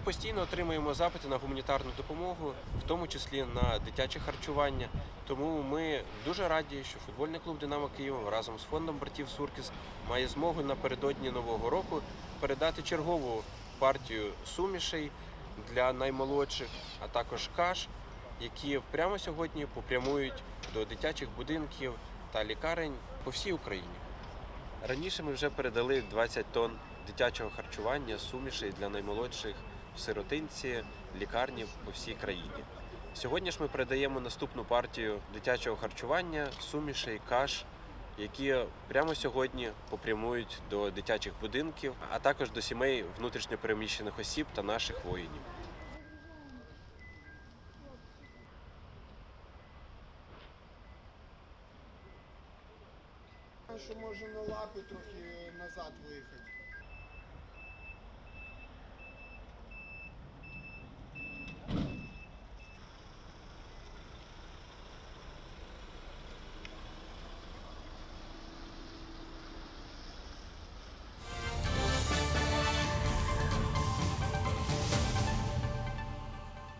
постійно отримуємо запити на гуманітарну допомогу, в тому числі на дитяче харчування. Тому ми дуже раді, що футбольний клуб Динамо Київ разом з фондом братів Суркіс має змогу напередодні нового року передати чергову партію сумішей для наймолодших, а також каш, які прямо сьогодні попрямують до дитячих будинків та лікарень по всій Україні. Раніше ми вже передали 20 тонн дитячого харчування, сумішей для наймолодших сиротинці, лікарні по всій країні. Сьогодні ж ми передаємо наступну партію дитячого харчування, сумішей, каш, які прямо сьогодні попрямують до дитячих будинків, а також до сімей внутрішньопереміщених осіб та наших воїнів. Що може на лапи трохи назад виїхати.